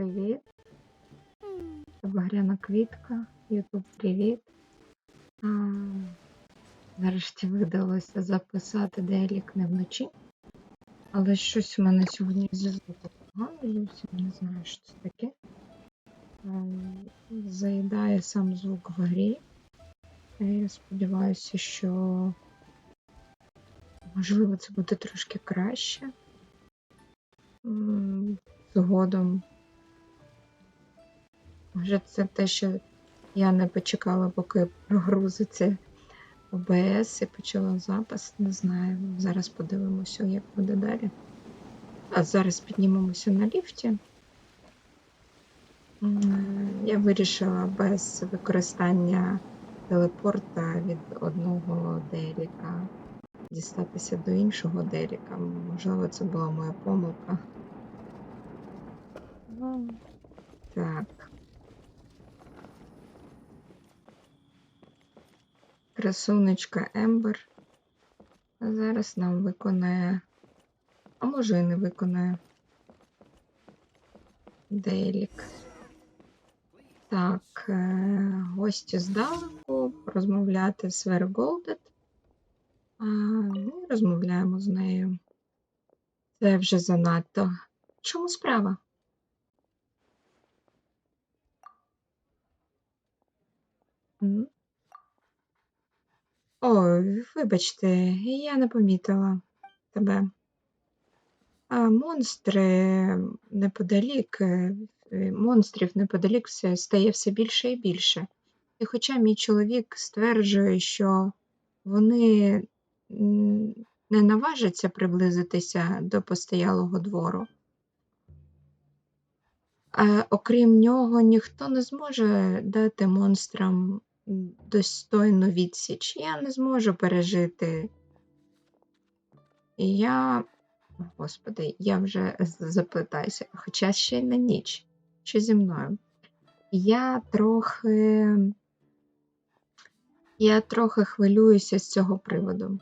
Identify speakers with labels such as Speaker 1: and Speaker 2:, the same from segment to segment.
Speaker 1: привіт. Багряна квітка, Ютуб, привіт. А, нарешті видалося записати делік не вночі. Але щось у мене сьогодні звуком погано, зовсім не знаю, що це таке. Заїдає сам звук в грі. Я сподіваюся, що можливо це буде трошки краще. Згодом. Може, це те, що я не почекала, поки прогрузиться OBS і почала запис. Не знаю. Зараз подивимося, як буде далі. А зараз піднімемося на ліфті. Я вирішила без використання телепорта від одного деліка дістатися до іншого деліка. Можливо, це була моя помилка. Так. Красунечка Ембер. Зараз нам виконає. А може і не виконає. Делік. Так, е, гості здалеку, розмовляти з Верголдет. А, ну, розмовляємо з нею. Це вже занадто. Чому справа? Ой, вибачте, я не помітила тебе. А монстри неподалік, е, е, монстрів неподалік все стає все більше і більше. І хоча мій чоловік стверджує, що вони не наважаться приблизитися до постоялого двору, а окрім нього ніхто не зможе дати монстрам достойну відсіч. Я не зможу пережити. І я, господи, я вже з- заплетаюся, хоча ще й на ніч. Що зі мною? Я трохи. Я трохи хвилююся з цього приводу.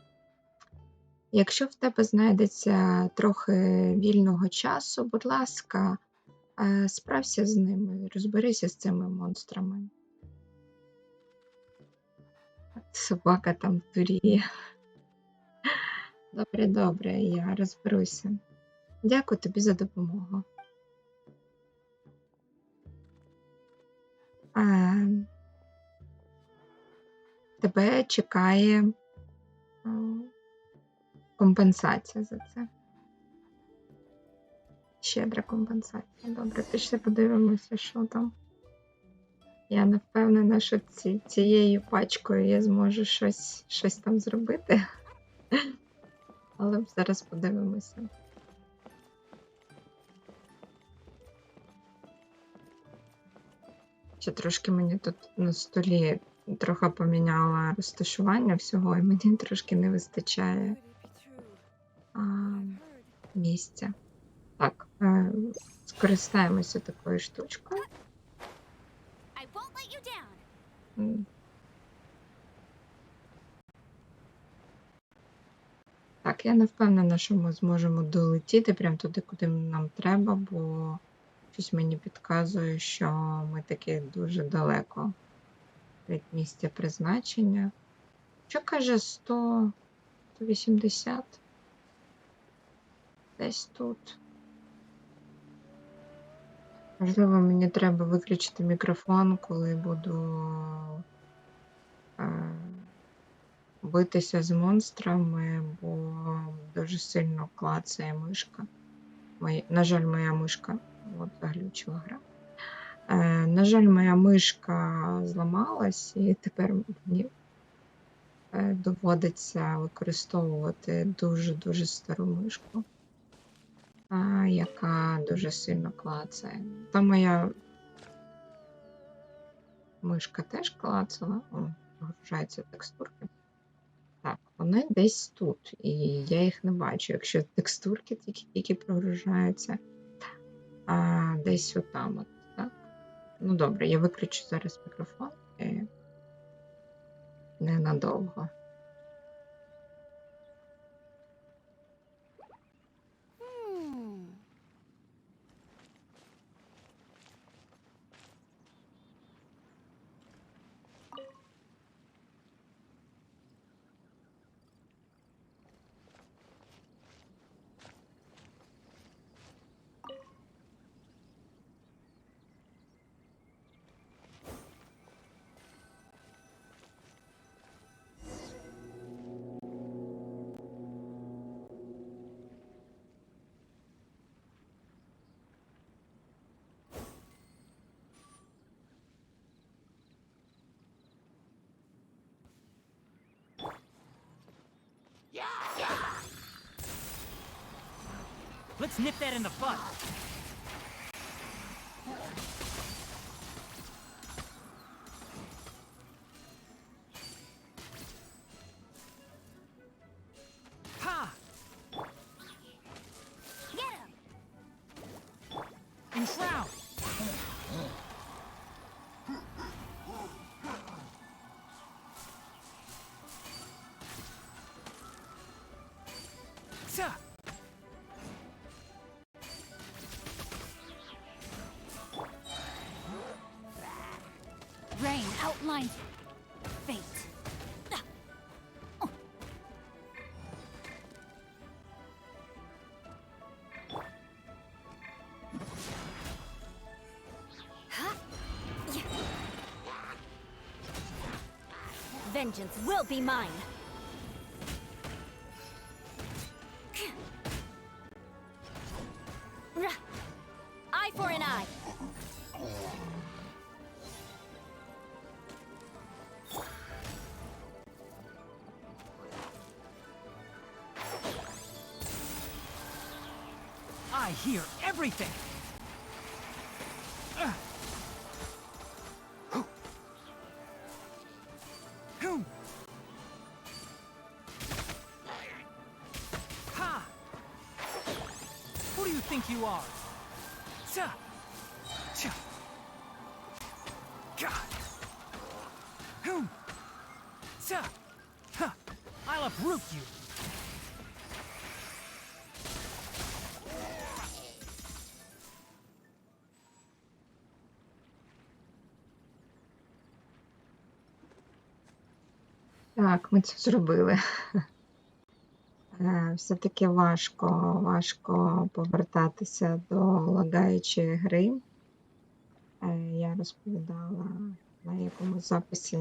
Speaker 1: Якщо в тебе знайдеться трохи вільного часу, будь ласка, е, справся з ними, розберися з цими монстрами. Собака там туріє. Добре, добре, я розберуся. Дякую тобі за допомогу. Е, тебе чекає компенсація за це. Щедра компенсація. Добре, пішли подивимося, що там. Я не впевнена, що ці, цією пачкою я зможу щось, щось там зробити. Але зараз подивимося. Ще трошки мені тут на столі трохи поміняла розташування всього, і мені трошки не вистачає а, місця. Так, е, скористаємося такою штучкою. Так, я не впевнена, що ми зможемо долетіти прямо туди, куди нам треба, бо щось мені підказує, що ми таки дуже далеко від місця призначення. Що каже 100, 180? Десь тут. Можливо, мені треба виключити мікрофон, коли буду е, битися з монстрами, бо дуже сильно клацає мишка. Моя, на жаль, моя мишка от заглючила гра. Е, на жаль, моя мишка зламалась, і тепер мені е, доводиться використовувати дуже-дуже стару мишку, а, яка дуже сильно клацає. Та моя мишка теж клацала, О, прогружаються текстурки. Так, вони десь тут, і я їх не бачу. Якщо текстурки тільки, тільки прогружаються, а десь отам, от, так? Ну добре, я виключу зараз мікрофон і ненадовго.
Speaker 2: Let's nip that in the bud.
Speaker 3: Rain outlines fate. Vengeance will be mine.
Speaker 2: I hear everything! Ugh.
Speaker 1: Так, ми це зробили. Е, Все-таки важко, важко повертатися до лагаючої гри. Е, Я розповідала на якомусь записі.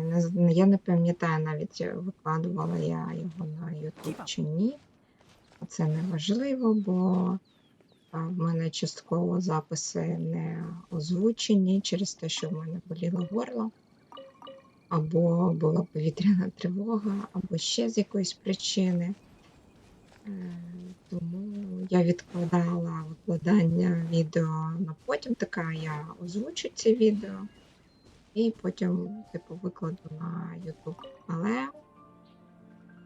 Speaker 1: Я не пам'ятаю навіть, викладувала я його на YouTube чи ні. Це не важливо, бо е, в мене частково записи не озвучені через те, що в мене боліло горло або була повітряна тривога, або ще з якоїсь причини. Е, Тому я відкладала викладання відео на потім, така я озвучу ці відео і потім, типу, викладу на YouTube. Але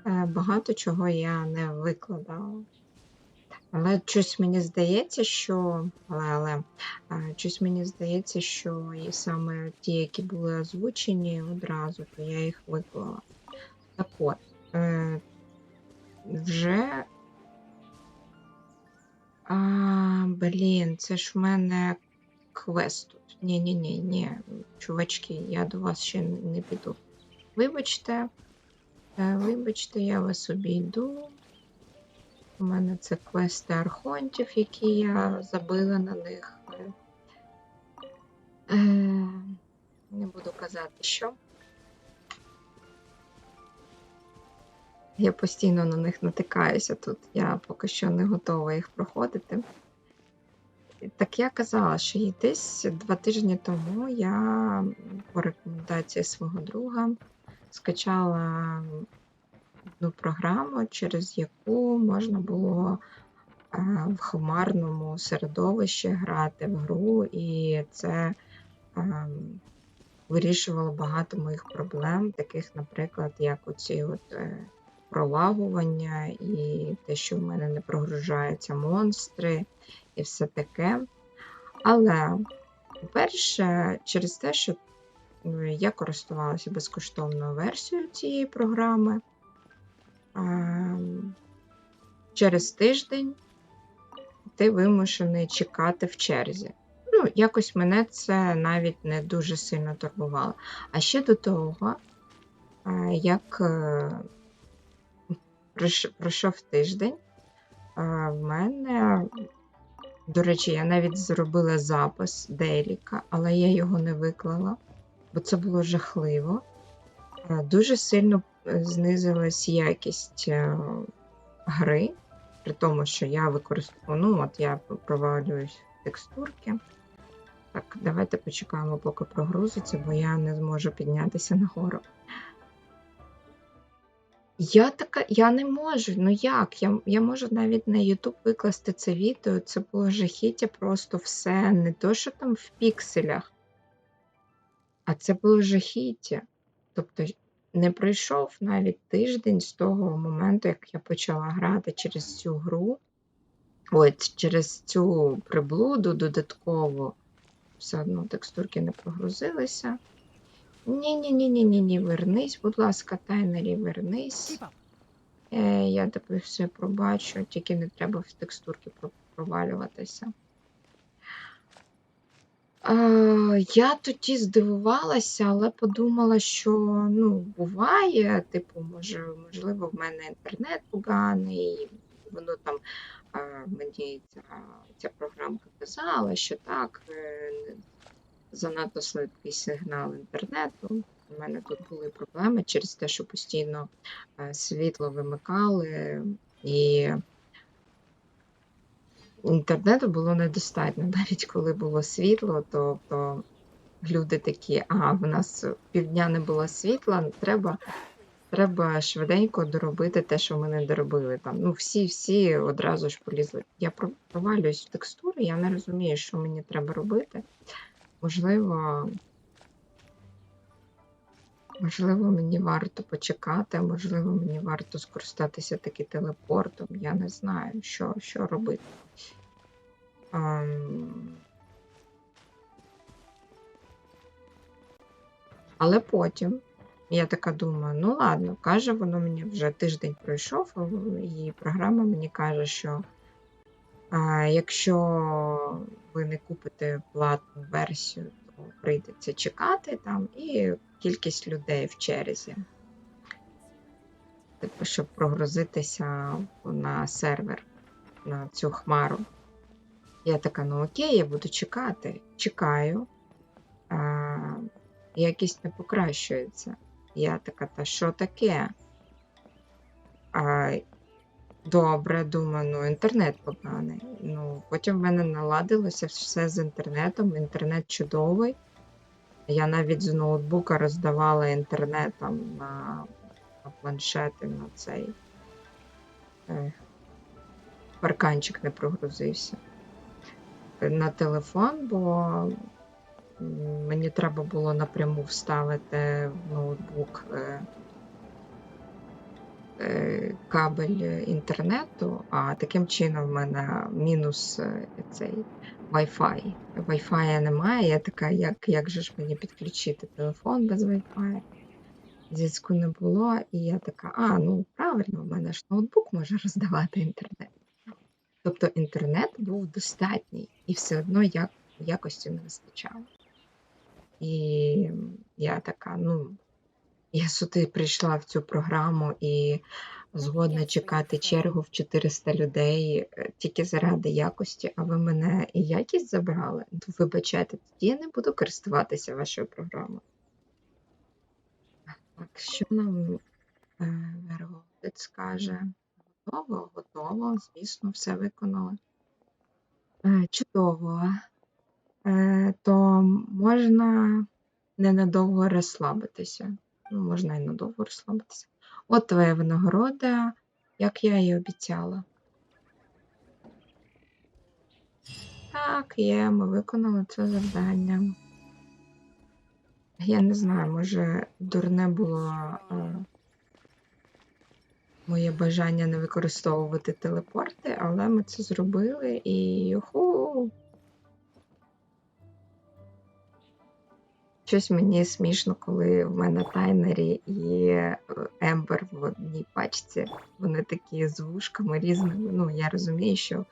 Speaker 1: е, багато чого я не викладала. Але щось мені здається, що. Але, але щось мені здається, що і саме ті, які були озвучені одразу, то я їх виклала. Так от, е, вже. А, блін, це ж в мене квест тут. Ні, ні, ні, ні, чувачки, я до вас ще не піду. Вибачте, е, вибачте, я вас обійду. У мене це квести архонтів, які я забила на них. Е, не буду казати, що. Я постійно на них натикаюся тут. Я поки що не готова їх проходити. Так я казала, що і десь два тижні тому я по рекомендації свого друга скачала одну програму, через яку можна було е, в хмарному середовищі грати в гру, і це е, вирішувало багато моїх проблем, таких, наприклад, як оці от е, пролагування, і те, що в мене не прогружаються монстри, і все таке. Але, по-перше, через те, що ну, я користувалася безкоштовною версією цієї програми. Через тиждень ти вимушений чекати в черзі. Ну, якось мене це навіть не дуже сильно турбувало. А ще до того, як е, пройшов тиждень, в мене, до речі, я навіть зробила запис Дейліка, але я його не виклала, бо це було жахливо. Е, Дуже сильно знизилась якість е, гри, при тому, що я використовую, ну от я провалююсь текстурки. Так, давайте почекаємо, поки прогрузиться, бо я не зможу піднятися нагору. Я така, я не можу. Ну як? Я, я можу навіть на YouTube викласти це відео. Це було жахіття, просто все. Не то, що там в пікселях, а це було жахіття. Тобто не пройшов навіть тиждень з того моменту, як я почала грати через цю гру. Ой, через цю приблуду додатково. Все одно текстурки не прогрузилися. Ні-ні-ні-ні-ні, вернись, будь ласка, тайнері, вернись. Е, я тебе все пробачу, тільки не треба в текстурки провалюватися. Я тоді здивувалася, але подумала, що ну, буває, типу, може, можливо, в мене інтернет поганий, воно там мені ця, ця програмка казала, що так, е, занадто слабкий сигнал інтернету. У мене тут були проблеми через те, що постійно е, світло вимикали, і інтернету було недостатньо. Навіть коли було світло, то, то люди такі, а в нас півдня не було світла, треба, треба швиденько доробити те, що ми не доробили. Там, ну, всі, всі одразу ж полізли. Я провалююсь в текстури, я не розумію, що мені треба робити. Можливо, можливо, мені варто почекати, можливо, мені варто скористатися таки телепортом. Я не знаю, що, що робити. Але потім я така думаю, ну ладно, каже, воно мені вже тиждень пройшов, і програма мені каже, що а, якщо ви не купите платну версію, то прийдеться чекати там і кількість людей в черзі. Типу, щоб прогрузитися на сервер, на цю хмару. Я така, ну окей, я буду чекати. Чекаю. А, якість не покращується. Я така, та що таке? А, добре, думаю, ну інтернет поганий. Ну, потім в мене наладилося все з інтернетом. Інтернет чудовий. Я навіть з ноутбука роздавала інтернет там на, на планшети, на цей е, парканчик не прогрузився. На телефон, бо мені треба було напряму вставити в ноутбук е, е, кабель інтернету, а таким чином в мене мінус е, цей Wi-Fi. Wi-Fi немає. Я така, як, як же ж мені підключити телефон без Wi-Fi? Зв'язку не було, і я така, а, ну правильно, в мене ж ноутбук може роздавати інтернет. Тобто інтернет був достатній, і все одно як, якості не вистачало. І я така, ну, я сюди прийшла в цю програму і згодна чекати чергу в 400 людей е, тільки заради якості, а ви мене і якість забрали. Ну, вибачайте, тоді я не буду користуватися вашою програмою. Так, що нам е, Верговець скаже? Готово, готово, звісно, все виконали. Е, чудово. Е, то можна ненадовго розслабитися. Ну, можна і надовго розслабитися. От твоя винагорода, як я і обіцяла. Так, є, ми виконали це завдання. Я не знаю, може, дурне було е, моє бажання не використовувати телепорти, але ми це зробили і юху. Щось мені смішно, коли в мене тайнері е, Ембер в одній пачці. Вони такі з вушками різними. Ну, я розумію, що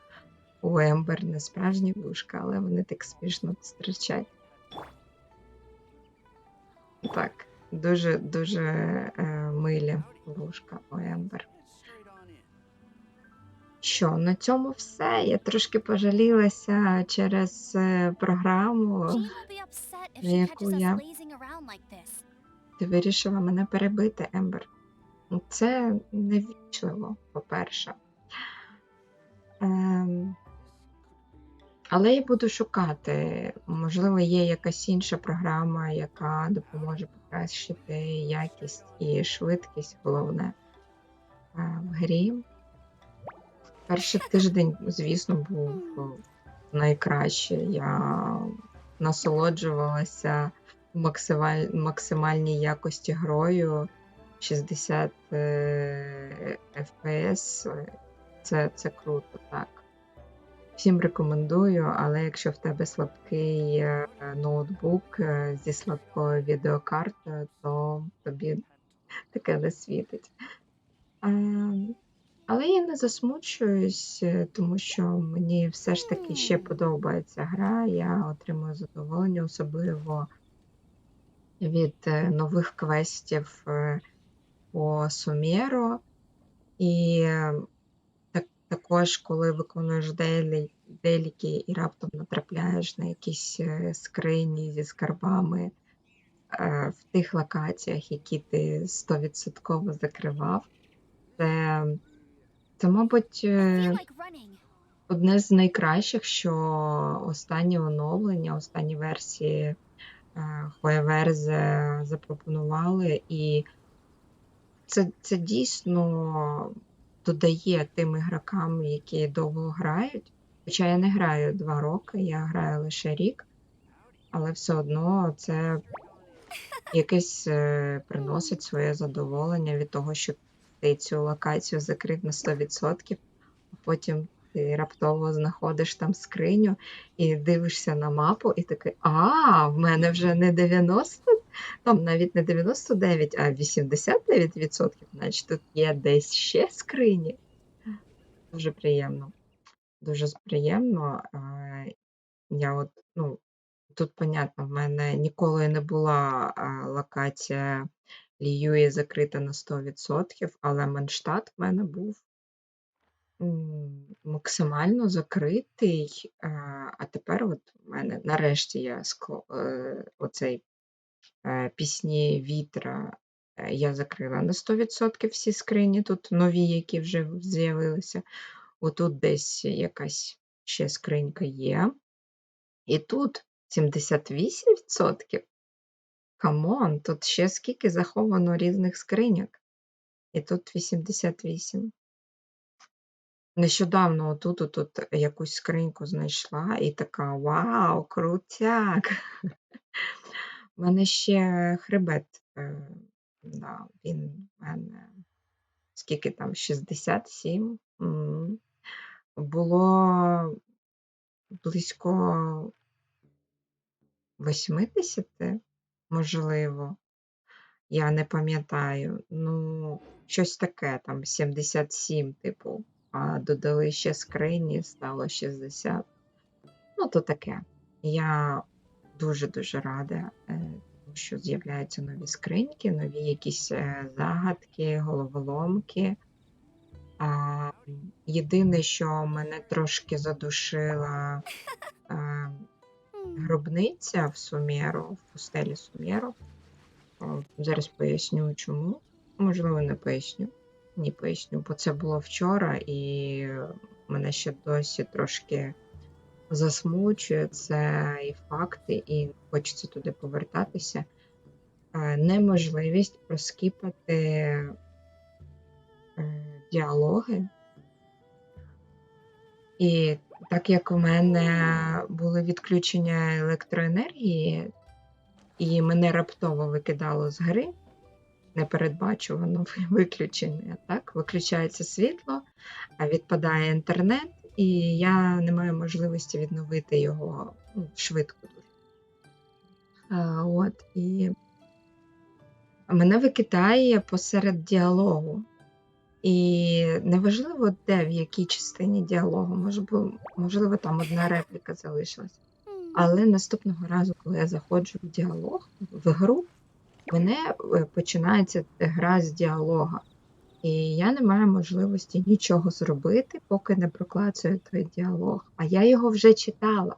Speaker 1: у Ембер не справжні вушка, але вони так смішно стрічать. Так, дуже дуже е, милі вушка у Ембер. Що, на цьому все. Я трошки пожалілася через е, програму. На яку я. Ти вирішила мене перебити, Ембер. Це невічливо, по-перше. Ем, але я буду шукати. Можливо, є якась інша програма, яка допоможе покращити якість і швидкість, головне е, в грі. Перший тиждень, звісно, був найкраще. Я насолоджувалася максималь... максимальній якості грою. 60 е, FPS. Це, це круто, так. Всім рекомендую, але якщо в тебе слабкий е, ноутбук е, зі слабкою відеокартою, то тобі таке не світить. Ем, Але я не засмучуюсь, е, тому що мені все ж таки ще подобається гра. Я отримую задоволення, особливо від е, нових квестів е, по Сумєро. І е, також, коли виконуєш делі, деліки і раптом натрапляєш на якісь е, скрині зі скарбами е, в тих локаціях, які ти 100% закривав, це, це мабуть, е, одне з найкращих, що останні оновлення, останні версії е, Хуеверзе запропонували, і це, це дійсно додає тим ігрокам, які довго грають. Хоча я не граю два роки, я граю лише рік, але все одно це якесь е, приносить своє задоволення від того, що ти цю локацію закрив на 100%, а потім ти раптово знаходиш там скриню і дивишся на мапу, і такий, а, в мене вже не 90, там навіть не 99, а 89%, значить тут є десь ще скрині. Дуже приємно. Дуже приємно. Я от, ну, тут понятно, в мене ніколи не була локація Ліюї закрита на 100%, але Менштадт в мене був максимально закритий. А, тепер от в мене нарешті я скло- е, оцей пісні вітра е, я закрила на 100% всі скрині, тут нові, які вже з'явилися. Отут десь якась ще скринька є. І тут 78%. Камон, тут ще скільки заховано різних скриньок. І тут 88. Нещодавно отут, отут якусь скриньку знайшла і така вау, крутяк. У мене ще хребет. Е, да, він в мене скільки там, 67. М. Було близько 80, можливо. Я не пам'ятаю. Ну, щось таке, там 77, типу. А додали ще скрині, стало 60. Ну, то таке. Я дуже-дуже рада, е, тому що з'являються нові скриньки, нові якісь е, загадки, головоломки. Єдине, що мене трошки задушила е, гробниця в Сумєру, в пустелі Сумєру. Зараз поясню, чому. Можливо, не поясню. Ні, поясню, бо це було вчора, і мене ще досі трошки засмучує це і факти, і хочеться туди повертатися. Е, Неможливість проскіпати е, діалоги. І так як у мене були відключення електроенергії, і мене раптово викидало з гри, непередбачувано виключення, так? Виключається світло, відпадає інтернет, і я не маю можливості відновити його ну, швидко от, і мене викидає посеред діалогу. І неважливо, де, в якій частині діалогу, можливо, там одна репліка залишилась. Але наступного разу, коли я заходжу в діалог, в гру, мене е, починається гра з діалога. І я не маю можливості нічого зробити, поки не проклацаю той діалог. А я його вже читала.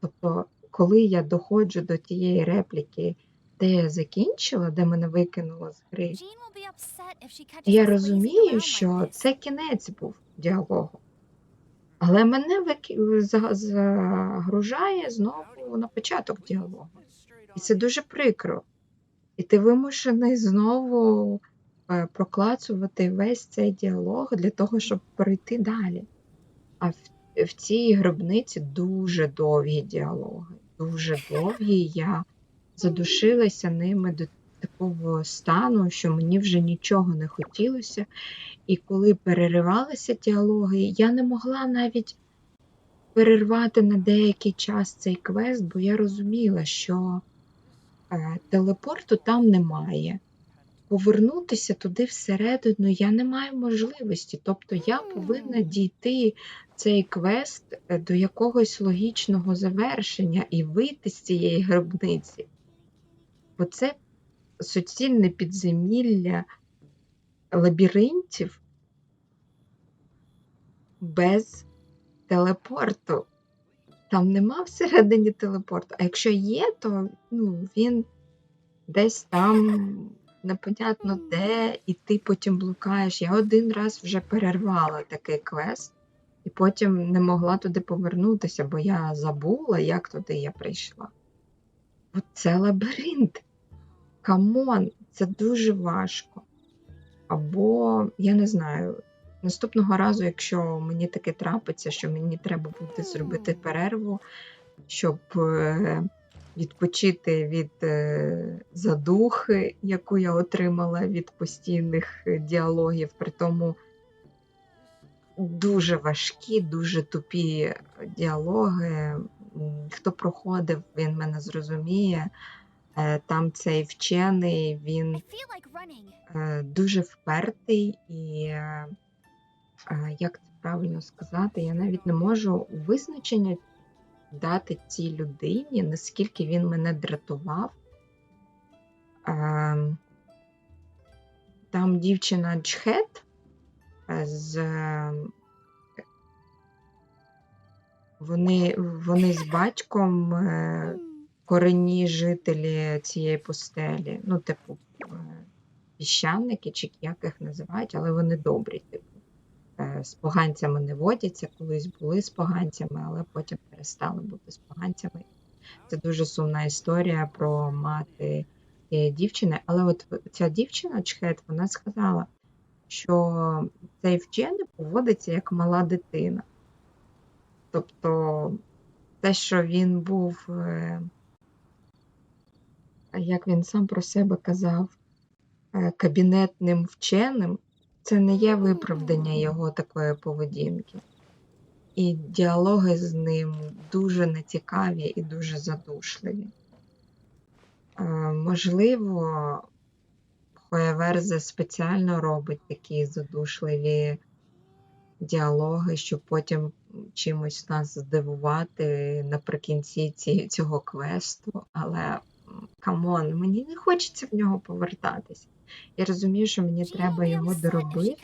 Speaker 1: Тобто, коли я доходжу до тієї репліки, де я закінчила, де мене викинуло з гри, я розумію, що це кінець був діалогу. Але мене загружає знову на початок діалогу. І це дуже прикро. І ти вимушений знову проклацувати весь цей діалог для того, щоб пройти далі. А в, в цій гробниці дуже довгі діалоги, дуже довгі. Я задушилася ними до такого стану, що мені вже нічого не хотілося. І коли переривалися діалоги, я не могла навіть перервати на деякий час цей квест, бо я розуміла, що е, телепорту там немає. Повернутися туди всередину я не маю можливості. Тобто я повинна дійти цей квест е, до якогось логічного завершення і вийти з цієї гробниці. Бо це суцільне підземілля лабіринтів без телепорту. Там нема всередині телепорту. А якщо є, то ну, він десь там непонятно де, і ти потім блукаєш. Я один раз вже перервала такий квест, і потім не могла туди повернутися, бо я забула, як туди я прийшла. От це лабіринт. Камон, це дуже важко. Або, я не знаю, наступного разу, якщо мені таке трапиться, що мені треба буде зробити перерву, щоб е, відпочити від е, задухи, яку я отримала від постійних е, діалогів, при тому дуже важкі, дуже тупі діалоги. Хто проходив, він мене зрозуміє. Е, Там цей вчений, він дуже впертий і як це правильно сказати, я навіть не можу визначення дати цій людині, наскільки він мене дратував. Е, Там дівчина Джхет е, з е, вони, вони з батьком
Speaker 3: Hmm.
Speaker 1: жителі цієї пустелі, ну, типу, піщаники, чи як їх називають, але вони добрі, типу. Е, З поганцями не водяться, колись були з поганцями, але потім перестали бути з поганцями. Це дуже сумна історія про мати цієї дівчини. Але от ця дівчина, Чхет, вона сказала, що цей вчений поводиться як мала дитина. Тобто те, що він був, е, як він сам про себе казав, е, кабінетним вченим, це не є виправдання його такої поведінки. І діалоги з ним дуже нецікаві і дуже задушливі. Е, Можливо, Хоєверзе спеціально робить такі задушливі діалоги, щоб потім чимось нас здивувати наприкінці ці, цього квесту. Але камон, мені не хочеться в нього повертатися. Я розумію, що мені треба його доробити.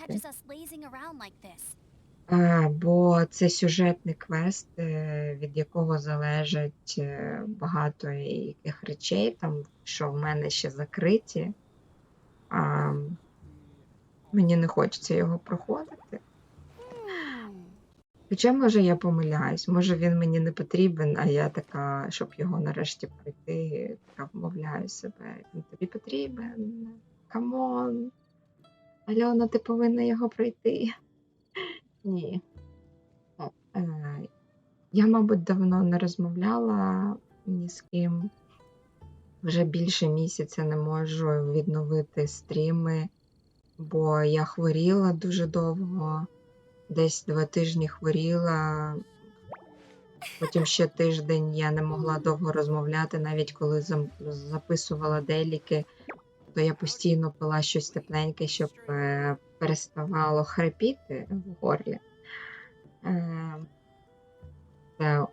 Speaker 1: Бо це сюжетний квест, е, від якого залежать е, багато яких речей, там, що в мене ще закриті. А, мені не хочеться його проходити.
Speaker 3: Hmm.
Speaker 1: Хоча, може, я помиляюсь, може він мені не потрібен, а я така, щоб його нарешті пройти, така вмовляю себе. Він тобі потрібен. Камон. Альона, ти повинна його пройти. Ні. Е, я, мабуть, давно не розмовляла ні з ким. Вже більше місяця не можу відновити стріми, бо я хворіла дуже довго. Десь два тижні хворіла. Потім ще тиждень я не могла довго розмовляти, навіть коли записувала деліки, то я постійно пила щось тепленьке, щоб е, переставало хрипіти в горлі. Е, це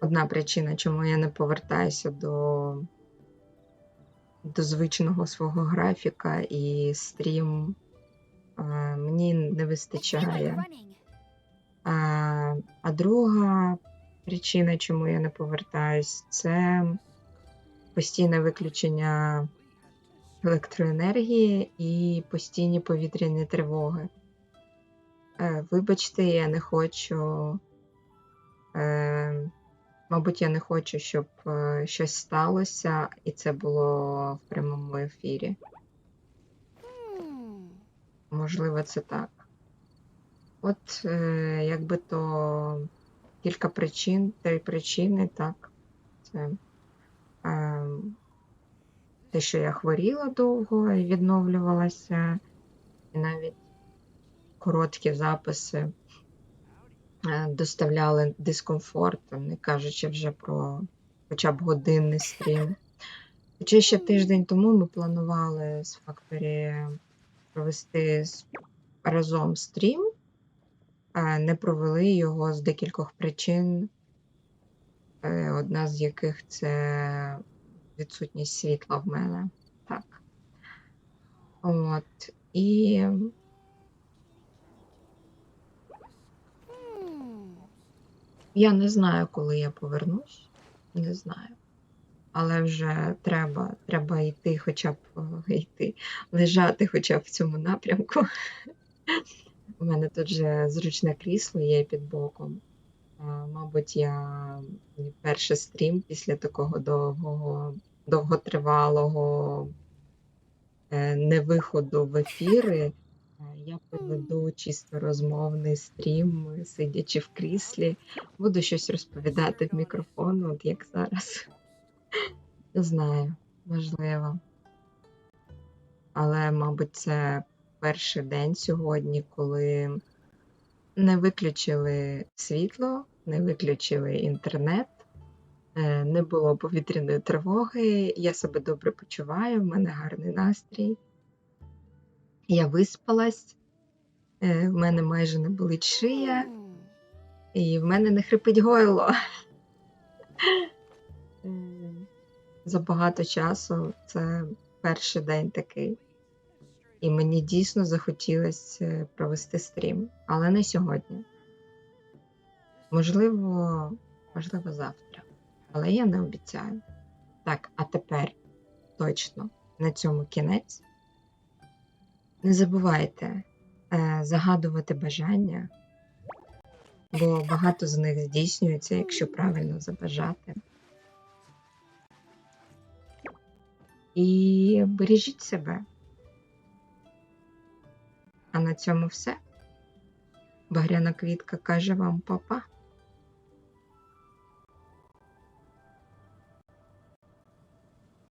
Speaker 1: одна причина, чому я не повертаюся до, до звичного свого графіка і стрім е, мені не вистачає. А, а друга причина, чому я не повертаюсь, це постійне виключення електроенергії і постійні повітряні тривоги. Е, Вибачте, я не хочу. Е, мабуть, я не хочу, щоб е, щось сталося, і це було в прямому ефірі. Можливо, це так. От, якби то кілька причин, три причини, так. Це те, що я хворіла довго і відновлювалася, і навіть короткі записи е, доставляли дискомфорт, не кажучи вже про хоча б годинний стрім. Хоча ще тиждень тому ми планували з Factory провести разом стрім, не провели його з декількох причин, е, одна з яких це відсутність світла в мене. Так. От. І я не знаю, коли я повернусь. Не знаю. Але вже треба, треба йти, хоча б е, йти, лежати хоча б в цьому напрямку. У мене тут же зручне крісло є під боком. Мабуть, я перший стрім після такого довгого, довготривалого е, невиходу в ефіри. Е, Я проведу чисто розмовний стрім, сидячи в кріслі. Буду щось розповідати в мікрофон, от як зараз. Не знаю, можливо. Але, мабуть, це перший день сьогодні, коли не виключили світло, не виключили інтернет, не було повітряної тривоги. Я себе добре почуваю, в мене гарний настрій. Я виспалась, е, в мене майже не болить шия, і в мене не хрипить гойло. Е, За багато часу це перший день такий. І мені дійсно захотілося провести стрім, але не сьогодні. Можливо, можливо, завтра. Але я не обіцяю. Так, а тепер точно на цьому кінець. Не забувайте е, загадувати бажання, бо багато з них здійснюється, якщо правильно забажати. І бережіть себе. А на цьому все. Багряна квітка каже вам па-па.